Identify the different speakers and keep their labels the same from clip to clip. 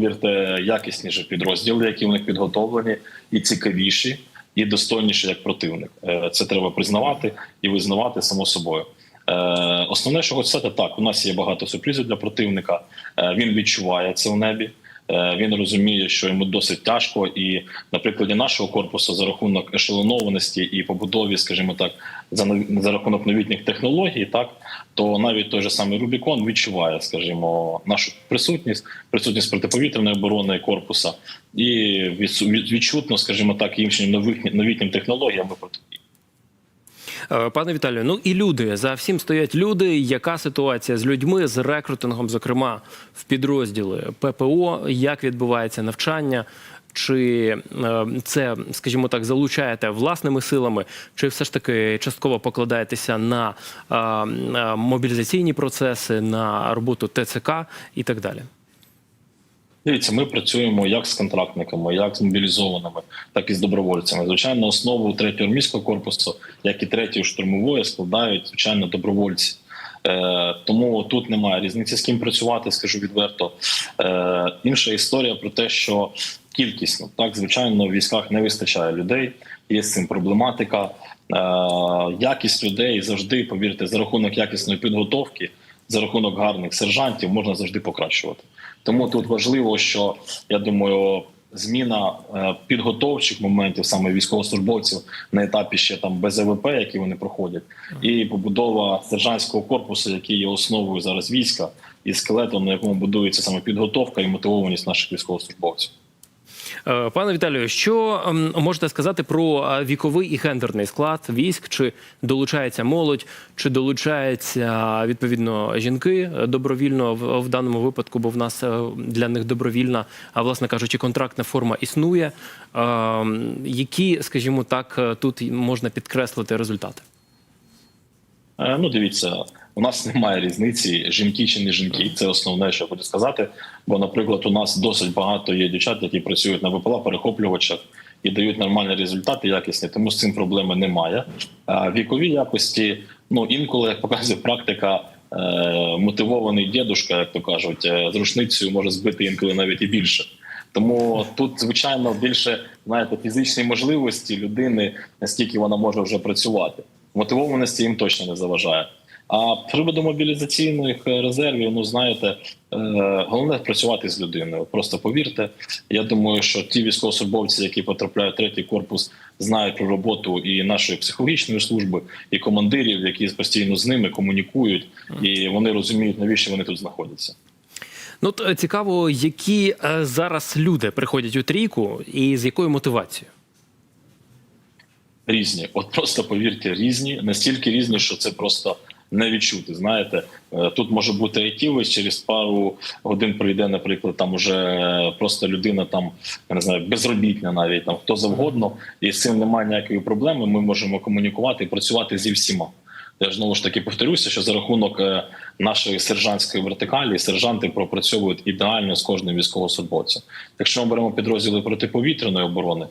Speaker 1: повірте, якісніші підрозділи, які в них підготовлені, і цікавіші, і достойніші як противник. Е, Це треба признавати і визнавати само собою. Е, Основне, що хочу сказати, так у нас є багато сюрпризів для противника. Е, Він відчуває це в небі. Е, Він розуміє, що йому досить тяжко, і на прикладі нашого корпусу за рахунок ешелонованості і побудові, скажімо так, за за рахунок новітніх технологій, так то навіть той же самий Рубікон відчуває, скажімо, нашу присутність, присутність протиповітряної оборони корпуса, і відчутно, скажімо так, іншим новітнім технологіям ми.
Speaker 2: Е, Пане Віталію, ну і люди за всім стоять люди. Яка ситуація з людьми, з рекрутингом, зокрема в підрозділи ППО? Як відбувається навчання? Чи е, це, скажімо так, залучаєте власними силами, чи все ж таки частково покладаєтеся на е, мобілізаційні процеси, на роботу ТЦК і так далі?
Speaker 1: Дивіться, ми працюємо як з контрактниками, як з мобілізованими, так і з добровольцями. Звичайно, основу третього армійського корпусу, як і третьої штурмової, складають звичайно добровольці. Е, тому тут немає різниці з ким працювати, скажу відверто. Е, інша історія про те, що кількісно так звичайно в військах не вистачає людей. Є з цим проблематика. Е, якість людей завжди, повірте, за рахунок якісної підготовки, за рахунок гарних сержантів можна завжди покращувати. Тому тут важливо, що я думаю, зміна е, підготовчих моментів саме військовослужбовців на етапі ще там без ЕВП, які вони проходять, і побудова сержантського корпусу, який є основою зараз війська, і скелетом, на якому будується саме підготовка і мотивованість наших військовослужбовців.
Speaker 2: Е, Пане Віталію, що ем, можете сказати про е, віковий і гендерний склад військ? Чи долучається молодь, чи долучаються відповідно жінки е, добровільно в, даному випадку? Бо в нас для них добровільна, а власне кажучи, контрактна форма існує. Ем, Які, скажімо так, тут можна підкреслити результати?
Speaker 1: Е, Ну, дивіться, у нас немає різниці, жінки чи не жінки. Це основне, що я хочу сказати. Бо, наприклад, у нас досить багато є дівчат, які працюють на ВПЛА перехоплювачах і дають нормальні результати, якісні. Тому з цим проблеми немає. А вікові якості, ну інколи, як показує практика, е, мотивований дідушка, як то кажуть, е, з рушницею може збити інколи навіть і більше. Тому тут, звичайно, більше знаєте, фізичні можливості людини, наскільки вона може вже працювати. Мотивованості їм точно не заважає. А приводу мобілізаційних е, резервів, ну знаєте, е, головне працювати з людиною. Просто повірте. Я думаю, що ті військовослужбовці, які потрапляють в третій корпус, знають про роботу і нашої психологічної служби, і командирів, які постійно з ними комунікують, і вони розуміють, навіщо вони тут знаходяться.
Speaker 2: Ну е, цікаво, які зараз люди приходять у трійку і з якою мотивацією?
Speaker 1: Різні. От просто повірте, різні, настільки різні, що це просто не відчути. Знаєте, Е, тут може бути айтівець, через пару годин прийде, наприклад, там уже просто людина, там я не знаю, безробітна, навіть там хто завгодно, і з цим немає ніякої проблеми. Ми можемо комунікувати і працювати зі всіма. Я ж знову ж таки повторюся, що за рахунок е, нашої сержантської вертикалі сержанти пропрацьовують ідеально з кожним військовослужбовцем. Якщо ми беремо підрозділи протиповітряної оборони,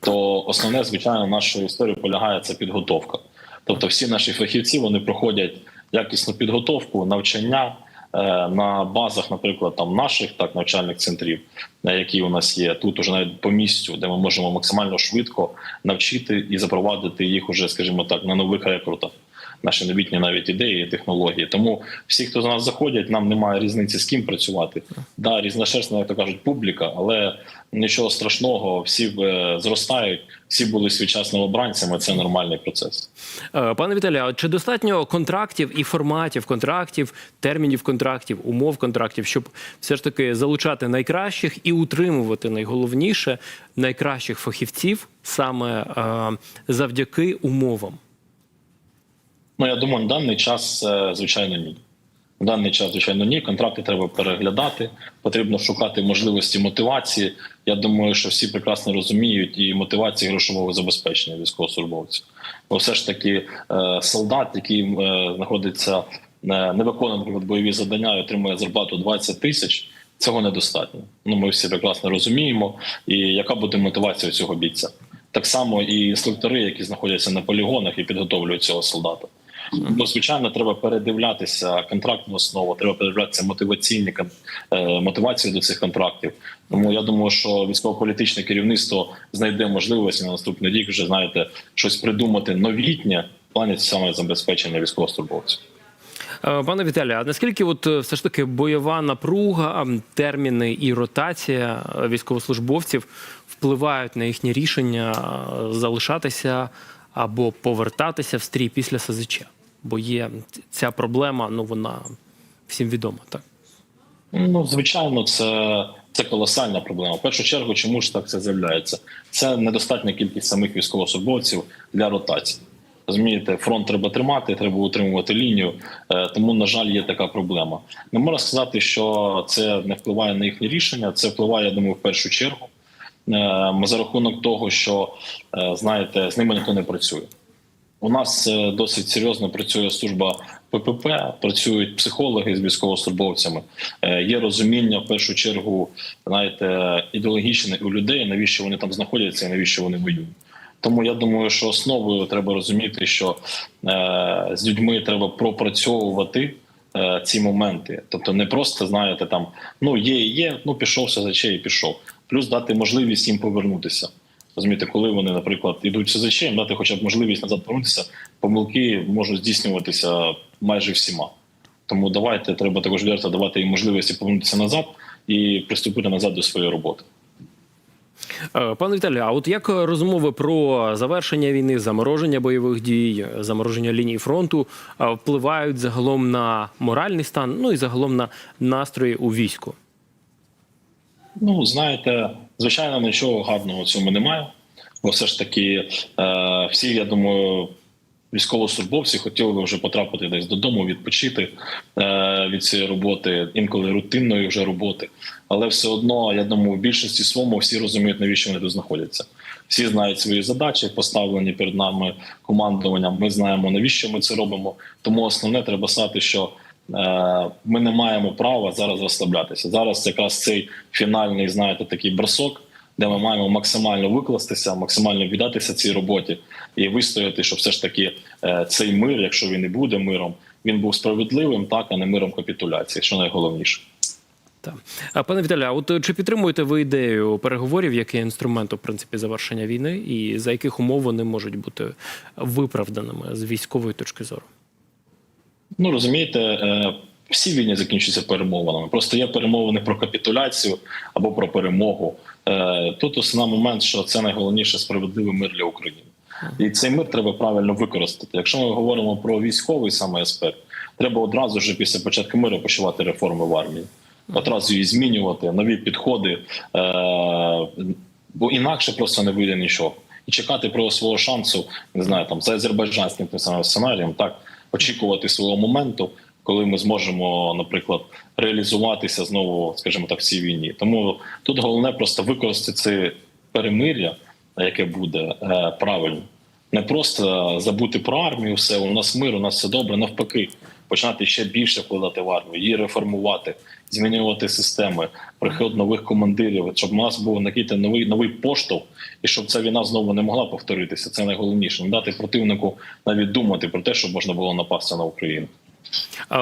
Speaker 1: то основне, звичайно, нашої історії полягає це підготовка. Тобто, всі наші фахівці вони проходять якісну підготовку, навчання е, на базах, наприклад, там наших так навчальних центрів, е, які у нас є тут, уже навіть по місцю, де ми можемо максимально швидко навчити і запровадити їх уже, скажімо так, на нових рекрутах. Наші новітні навіть ідеї, і технології. Тому всі, хто з нас заходять, нам немає різниці з ким працювати. Да, різношерстна, як то кажуть, публіка, але нічого страшного, всі е, зростають, всі були свічасними обранцями. Це нормальний процес.
Speaker 2: Е, Пане Віталію, чи достатньо контрактів і форматів контрактів, термінів контрактів, умов контрактів, щоб все ж таки залучати найкращих і утримувати найголовніше найкращих фахівців саме е, завдяки умовам?
Speaker 1: Ну я думаю, на даний час е, звичайно ні. На даний час, звичайно, ні. Контракти треба переглядати. Потрібно шукати можливості мотивації. Я думаю, що всі прекрасно розуміють і мотивації грошового забезпечення військовослужбовців. Бо все ж таки е, солдат, який е, знаходиться не, виконує бойові завдання і отримує зарплату 20 тисяч. Цього недостатньо. Ну ми всі прекрасно розуміємо. І яка буде мотивація цього бійця? Так само і інструктори, які знаходяться на полігонах і підготовлюють цього солдата. Ну, звичайно, треба передивлятися контрактну основу, треба передивлятися мотиваційні е, мотивації до цих контрактів. Тому я думаю, що військово-політичне керівництво знайде можливості на наступний рік вже знаєте щось придумати новітнє в плані саме забезпечення військовослужбовців.
Speaker 2: Е, Пане Віталію, а наскільки от е, все ж таки бойова напруга, терміни і ротація військовослужбовців впливають на їхнє рішення залишатися або повертатися в стрій після СЗЧ? Бо є ця проблема, ну вона всім відома, так?
Speaker 1: Ну, звичайно, це, це колосальна проблема. В першу чергу, чому ж так це з'являється? Це недостатня кількість самих військовослужбовців для ротації. Розумієте, фронт треба тримати, треба утримувати лінію. Е, Тому, на жаль, є така проблема. Не можна сказати, що це не впливає на їхні рішення. Це впливає, я думаю, в першу чергу. Е, За рахунок того, що е, знаєте, з ними ніхто не працює. У нас е, досить серйозно працює служба ППП, працюють психологи з військовослужбовцями. Е, Є розуміння в першу чергу, знаєте, ідеологічне у людей, навіщо вони там знаходяться і навіщо вони воюють. Тому я думаю, що основою треба розуміти, що е, з людьми треба пропрацьовувати е, ці моменти. Тобто, не просто знаєте, там ну є, і є, ну пішов СЗЧ і пішов. Плюс дати можливість їм повернутися. Розумієте, коли вони, наприклад, йдуть СЗЧ, їм дати хоча б можливість назад повернутися, помилки можуть здійснюватися майже всіма. Тому давайте треба також відверто давати їм можливості повернутися назад і приступити назад до своєї роботи.
Speaker 2: Е, Пане Віталію, а от як розмови про завершення війни, замороження бойових дій, замороження лінії фронту е, впливають загалом на моральний стан, ну і загалом на настрої у війську?
Speaker 1: Ну, знаєте, звичайно, нічого гарного в цьому немає. Бо все ж таки, е, всі, я думаю, військовослужбовці хотіли би вже потрапити десь додому, відпочити е, від цієї роботи, інколи рутинної вже роботи. Але все одно, я думаю, в більшості своєму всі розуміють, навіщо вони тут знаходяться. Всі знають свої задачі, поставлені перед нами командуванням. Ми знаємо, навіщо ми це робимо. Тому основне треба знати, що ми не маємо права зараз розслаблятися. Зараз якраз цей фінальний, знаєте, такий бросок, де ми маємо максимально викластися, максимально віддатися цій роботі і вистояти, щоб все ж таки е, цей мир, якщо він і буде миром, він був справедливим, так а не миром капітуляції, що найголовніше.
Speaker 2: Так. А пане Віталію, а от е, чи підтримуєте ви ідею переговорів, як є інструменту в принципі завершення війни, і за яких умов вони можуть бути виправданими з військової точки зору?
Speaker 1: Ну розумієте, е, всі війни закінчуються перемовинами. Просто є перемовини про капітуляцію або про перемогу. Е, Тут основний момент, що це найголовніше справедливий мир для України, і цей мир треба правильно використати. Якщо ми говоримо про військовий саме аспект, треба одразу ж після початку миру почувати реформи в армії, одразу її змінювати, нові підходи, е, бо інакше просто не вийде нічого. І чекати про свого шансу, не знаю, там за азербайджанським тим самим сценарієм, так очікувати свого моменту, коли ми зможемо, наприклад, реалізуватися знову, скажімо так, в цій війні. Тому тут головне просто використати це перемир'я, яке буде е, правильно. Не просто забути про армію, все у нас мир, у нас все добре. Навпаки, починати ще більше вкладати в армію, її реформувати, змінювати системи, приход нових командирів, щоб у нас був накидати новий новий поштовх, і щоб ця війна знову не могла повторитися. Це найголовніше. Не дати противнику навіть думати про те, щоб можна було напасти на Україну.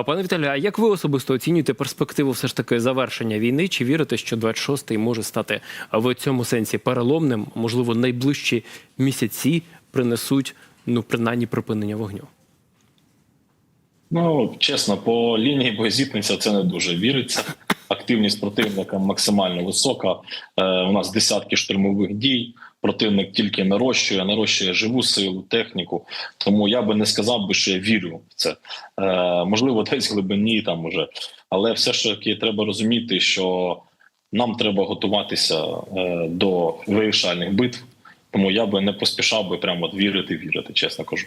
Speaker 2: Пане Віталію, а як ви особисто оцінюєте перспективу все ж таки завершення війни? Чи вірите, що 26-й може стати в цьому сенсі переломним? Можливо, найближчі місяці принесуть ну принаймні припинення вогню?
Speaker 1: Ну чесно, по лінії боєзітниця це не дуже віриться. Активність противника максимально висока. Е, у нас десятки штурмових дій. Противник тільки нарощує, нарощує живу силу, техніку. Тому я би не сказав би, що я вірю в це. Е, можливо, десь глибині там уже, але все ж таки треба розуміти, що нам треба готуватися е, до вирішальних битв. Тому я би не поспішав би прямо вірити, вірити, чесно кажу.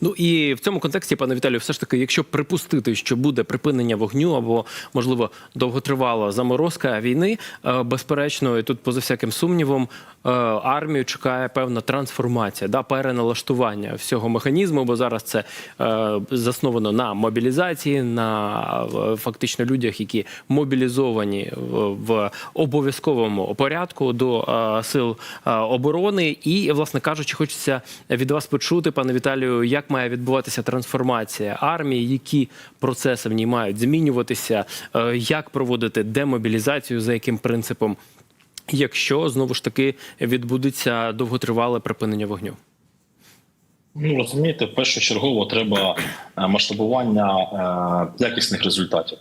Speaker 2: Ну і в цьому контексті, пане Віталію, все ж таки, якщо припустити, що буде припинення вогню або можливо довготривала заморозка війни, е, безперечно, і тут поза всяким сумнівом, е, армію чекає певна трансформація, да, переналаштування всього механізму, бо зараз це е, засновано на мобілізації, на фактично людях, які мобілізовані в, обов'язковому порядку до сил оборони. І, власне кажучи, хочеться від вас почути, пане Віталію, як має відбуватися трансформація армії, які процеси в ній мають змінюватися, е, як проводити демобілізацію, за яким принципом, якщо знову ж таки відбудеться довготривале припинення вогню.
Speaker 1: Ну розумієте, першочергово треба е, масштабування е, якісних результатів.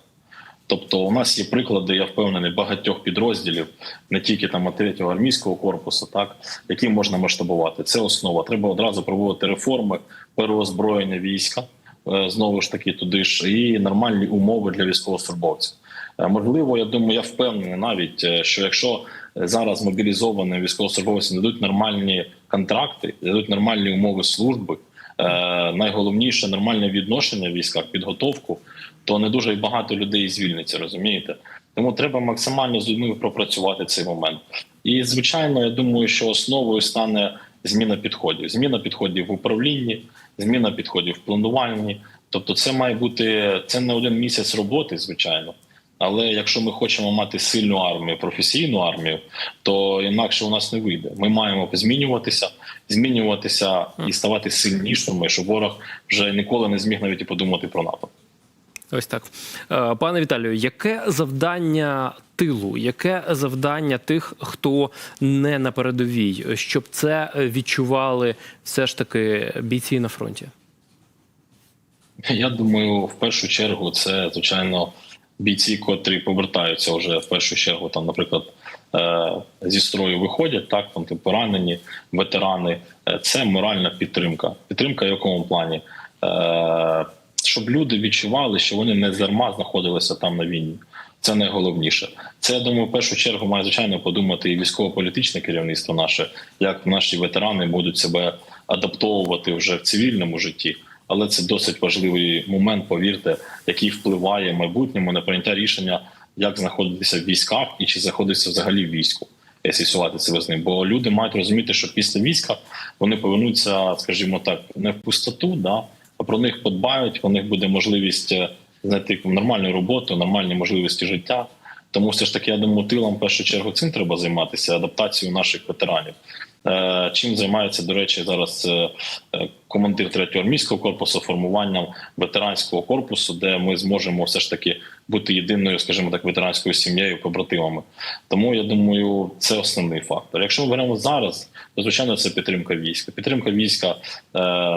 Speaker 1: Тобто, у нас є приклади, я впевнений, багатьох підрозділів, не тільки там третього армійського корпусу, так які можна масштабувати. Це основа. Треба одразу проводити реформи, переозброєння війська е, знову ж таки туди ж і нормальні умови для військовослужбовців. Е, Можливо, я думаю, я впевнений навіть, е, що якщо зараз мобілізовані військовослужбовці дадуть нормальні контракти, дадуть нормальні умови служби, найголовніше нормальне відношення в військах, підготовку, то не дуже й багато людей звільниться, розумієте? Тому треба максимально з людьми пропрацювати цей момент. І звичайно, я думаю, що основою стане зміна підходів. Зміна підходів в управлінні, зміна підходів в плануванні. Тобто, це має бути це не один місяць роботи, звичайно. Але якщо ми хочемо мати сильну армію, професійну армію, то інакше у нас не вийде. Ми маємо змінюватися, змінюватися і ставати сильнішими, щоб ворог вже ніколи не зміг навіть і подумати про напад.
Speaker 2: Ось так, Е, пане Віталію, яке завдання тилу, яке завдання тих, хто не на передовій, щоб це відчували все ж таки бійці на фронті?
Speaker 1: Я думаю, в першу чергу це звичайно бійці, котрі повертаються вже в першу чергу, там, наприклад, е, зі строю виходять, так там тим поранені ветерани. Е, Це моральна підтримка. Підтримка в якому плані? Е, Щоб люди відчували, що вони не дарма знаходилися там на війні. Це найголовніше. Це я думаю, в першу чергу має звичайно подумати і військово-політичне керівництво наше, як наші ветерани будуть себе адаптовувати вже в цивільному житті. Але це досить важливий момент, повірте, який впливає в майбутньому на прийняття рішення, як знаходитися в військах і чи знаходитися взагалі в війську, якщо сувати це з ним. Бо люди мають розуміти, що після війська вони повернуться, скажімо так, не в пустоту, да, а про них подбають. У них буде можливість е, знайти нормальну роботу, нормальні можливості життя. Тому все ж таки, я думаю, тилом в першу чергу цим треба займатися адаптацією наших ветеранів. Е, Чим займається, до речі, зараз е, е, командир третього армійського корпусу формуванням ветеранського корпусу, де ми зможемо все ж таки бути єдиною, скажімо так, ветеранською сім'єю, побратимами. Тому я думаю, це основний фактор. Якщо ми беремо зараз, то звичайно це підтримка війська. Підтримка війська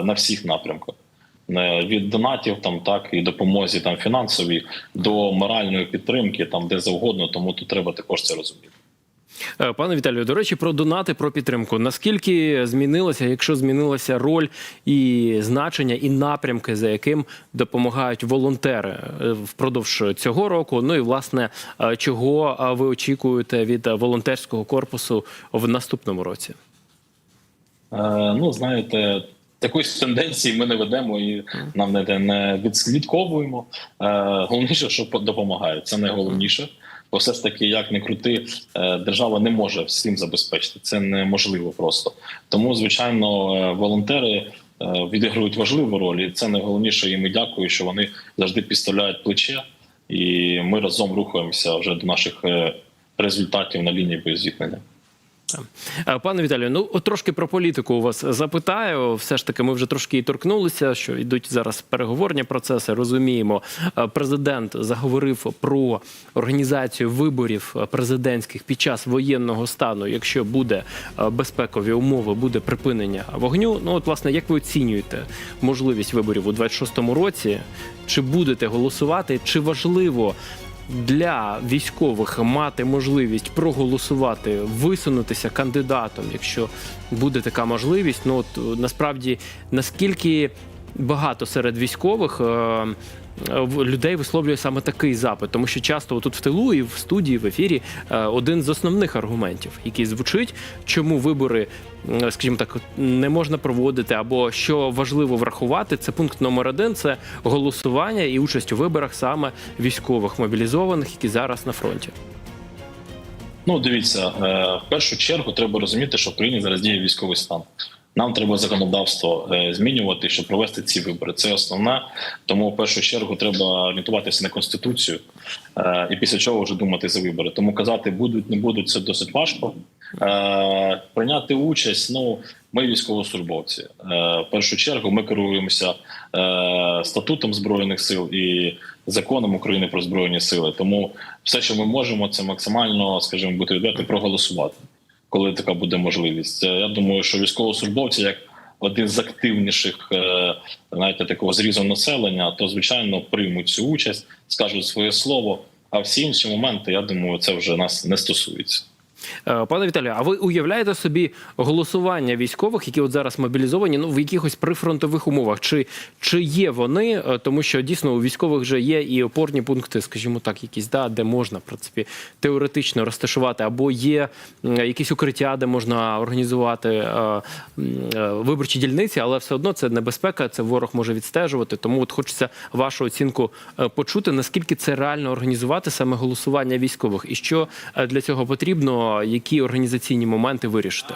Speaker 1: на всіх напрямках. Від донатів, там так і допомозі там фінансовій до моральної підтримки, там де завгодно, тому тут треба також це розуміти.
Speaker 2: Е, Пане Віталію, до речі, про донати, про підтримку. Наскільки змінилася, якщо змінилася роль і значення, і напрямки, за яким допомагають волонтери е, впродовж цього року? Ну і власне, е, чого ви очікуєте від волонтерського корпусу в наступному році?
Speaker 1: Е, ну, знаєте, такої тенденції ми не ведемо і нам не, не відслідковуємо. Е, головніше, що допомагають. Це найголовніше. Бо все ж таки, як не крути, е, держава не може всім забезпечити. Це неможливо просто. Тому, звичайно, е, волонтери е, відіграють важливу роль, і це найголовніше. І ми дякую, що вони завжди підставляють плече, і ми разом рухаємося вже до наших результатів на лінії боєзіткнення.
Speaker 2: Е, Пане Віталію, ну трошки про політику у вас запитаю. Все ж таки, ми вже трошки і торкнулися, що йдуть зараз переговорні процеси. Розуміємо, Е, президент заговорив про організацію виборів президентських під час воєнного стану. Якщо буде е, безпекові умови, буде припинення вогню. Ну от власне, як ви оцінюєте можливість виборів у 26-му році? Чи будете голосувати? Чи важливо? Для військових мати можливість проголосувати, висунутися кандидатом, якщо буде така можливість. Ну от насправді наскільки багато серед військових. е, Людей висловлює саме такий запит, тому що часто тут в тилу і в студії, в ефірі е, один з основних аргументів, який звучить, чому вибори, скажімо так, не можна проводити, або що важливо врахувати, це пункт номер один: це голосування і участь у виборах саме військових мобілізованих, які зараз на фронті.
Speaker 1: Ну, дивіться, е, в першу чергу треба розуміти, що в країні зараз діє військовий стан. Нам треба законодавство е, змінювати, щоб провести ці вибори. Це основне. Тому в першу чергу треба орієнтуватися на конституцію е, і після чого вже думати за вибори. Тому казати будуть, не будуть це досить важко. Е, прийняти участь. Ну, ми військовослужбовці. В першу чергу ми керуємося статутом збройних сил і законом України про збройні сили. Тому все, що ми можемо, це максимально, скажімо, бути відверто, проголосувати, коли така буде можливість. Я думаю, що військовослужбовці як один з активніших, е, знаєте, такого зрізу населення, то звичайно приймуть цю участь, скажуть своє слово. А всі інші моменти, я думаю, це вже нас не стосується.
Speaker 2: Е, Пане Віталію, а ви уявляєте собі голосування військових, які от зараз мобілізовані, ну в якихось прифронтових умовах? Чи, чи є вони? Е, Тому що дійсно у військових вже є і опорні пункти, скажімо так, якісь да, де можна в принципі теоретично розташувати, або є якісь укриття, де можна організувати е, виборчі дільниці, але все одно це небезпека, це ворог може відстежувати. Тому от хочеться вашу оцінку почути, наскільки це реально організувати саме голосування військових, і що для цього потрібно, які організаційні моменти вирішити.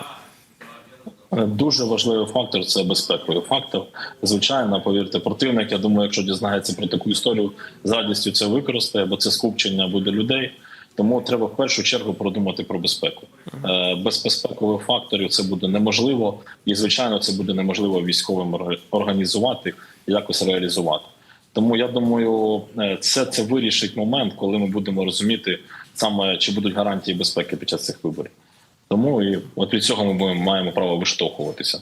Speaker 1: Е, Дуже важливий фактор це безпековий фактор. Звичайно, повірте, противник. Я думаю, якщо дізнається про таку історію, з радістю це використає, бо це скупчення буде людей. Тому треба в першу чергу продумати про безпеку. Е, Без безпекових факторів це буде неможливо, і звичайно, це буде неможливо військовим орга- організувати і якось реалізувати. Тому я думаю, е, це, це вирішить момент, коли ми будемо розуміти саме чи будуть гарантії безпеки під час цих виборів. Тому і от від цього ми будемо- маємо право виштовхуватися.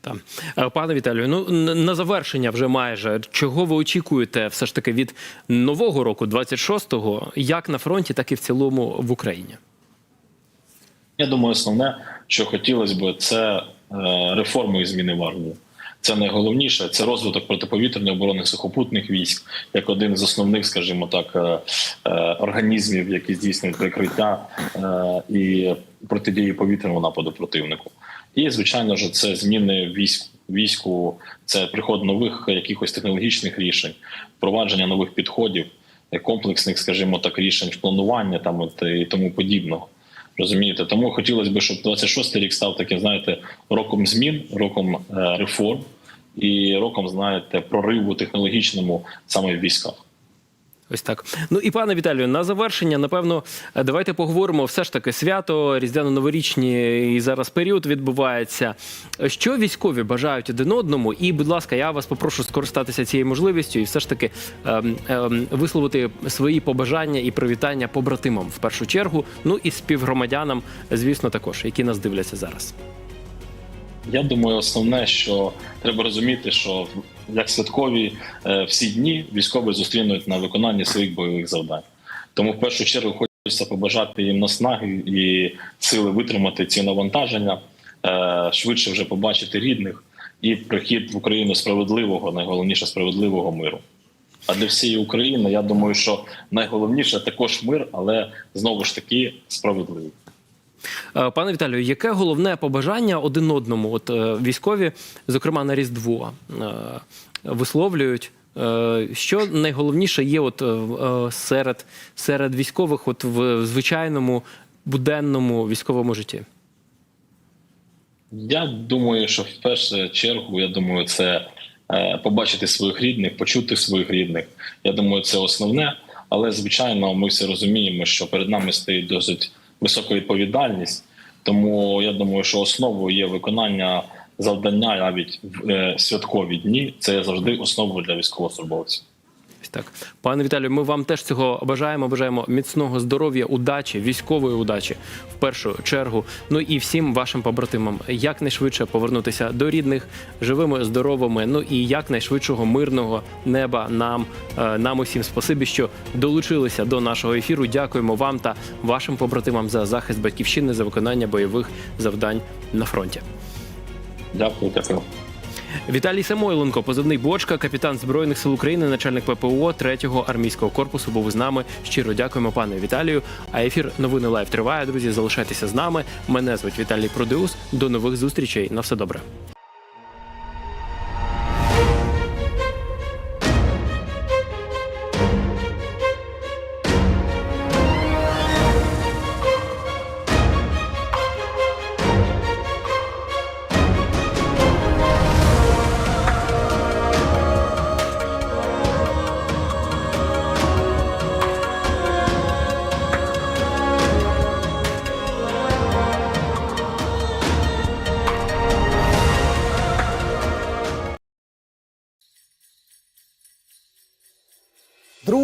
Speaker 2: Там Е, пане Віталію, ну на завершення вже майже чого ви очікуєте все ж таки від нового року, 26-го, як на фронті, так і в цілому в Україні?
Speaker 1: Я думаю, основне, що хотілося б, це е, реформи і зміни в армії. Це найголовніше. Це розвиток протиповітряної оборони сухопутних військ як один з основних, скажімо так, е, е, організмів, які здійснюють прикриття е, і протидії повітряному нападу противнику. І звичайно ж, це зміни військ. Війську це приход нових якихось технологічних рішень, впровадження нових підходів, комплексних, скажімо так, рішень планування там і тому подібного. Розумієте, тому хотілося б, щоб 26-й рік став таким, знаєте, роком змін, роком е, реформ і роком, знаєте, прориву технологічному саме в військах.
Speaker 2: Ось так. Ну і пане Віталію, на завершення, напевно, давайте поговоримо все ж таки свято, різдвяно-новорічні і зараз період відбувається. Що військові бажають один одному? І, будь ласка, я вас попрошу скористатися цією можливістю і все ж таки ем, ем, висловити свої побажання і привітання побратимам в першу чергу. Ну і співгромадянам, звісно, також, які нас дивляться зараз.
Speaker 1: Я думаю, основне, що треба розуміти, що як святкові е, всі дні військові зустрінуть на виконанні своїх бойових завдань. Тому в першу чергу хочеться побажати їм наснаги і сили витримати ці навантаження, е, швидше вже побачити рідних і прихід в Україну справедливого, найголовніше справедливого миру. А для всієї України я думаю, що найголовніше також мир, але знову ж таки справедливий.
Speaker 2: Е, Пане Віталію, яке головне побажання один одному? От е, військові, зокрема на Різдво, е, висловлюють. Що найголовніше є от серед, серед військових, от в звичайному буденному військовому житті?
Speaker 1: Я думаю, що в першу чергу, я думаю, це побачити своїх рідних, почути своїх рідних. Я думаю, це основне. Але звичайно, ми всі розуміємо, що перед нами стоїть досить висока відповідальність. Тому я думаю, що основою є виконання завдання навіть в е, святкові дні. Це завжди основою для військовослужбовців.
Speaker 2: Так, пане Віталію, ми вам теж цього бажаємо. Бажаємо міцного здоров'я, удачі, військової удачі в першу чергу. Ну і всім вашим побратимам якнайшвидше повернутися до рідних, живими, здоровими. Ну і якнайшвидшого мирного неба нам, е, нам усім. Спасибі, що долучилися до нашого ефіру. Дякуємо вам та вашим побратимам за захист батьківщини, за виконання бойових завдань на фронті.
Speaker 1: Дякую, дякую.
Speaker 2: Віталій Самойленко, позивний бочка, капітан збройних сил України, начальник ППО 3-го армійського корпусу. Був з нами. Щиро дякуємо, пане Віталію. А ефір новини лайв триває. Друзі, залишайтеся з нами. Мене звуть Віталій Продеус. До нових зустрічей. На все добре.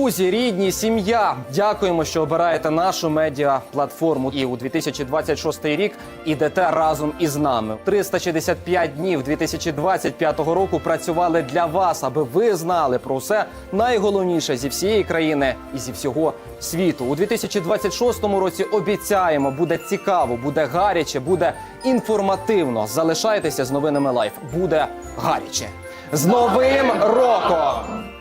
Speaker 3: Друзі, рідні, сім'я, дякуємо, що обираєте нашу медіа платформу. І у 2026 рік ідете разом із нами. 365 днів 2025 року працювали для вас, аби ви знали про все найголовніше зі всієї країни і зі всього світу. У 2026 році обіцяємо, буде цікаво, буде гаряче, буде інформативно. Залишайтеся з новинами лайф. Буде гаряче. З новим роком!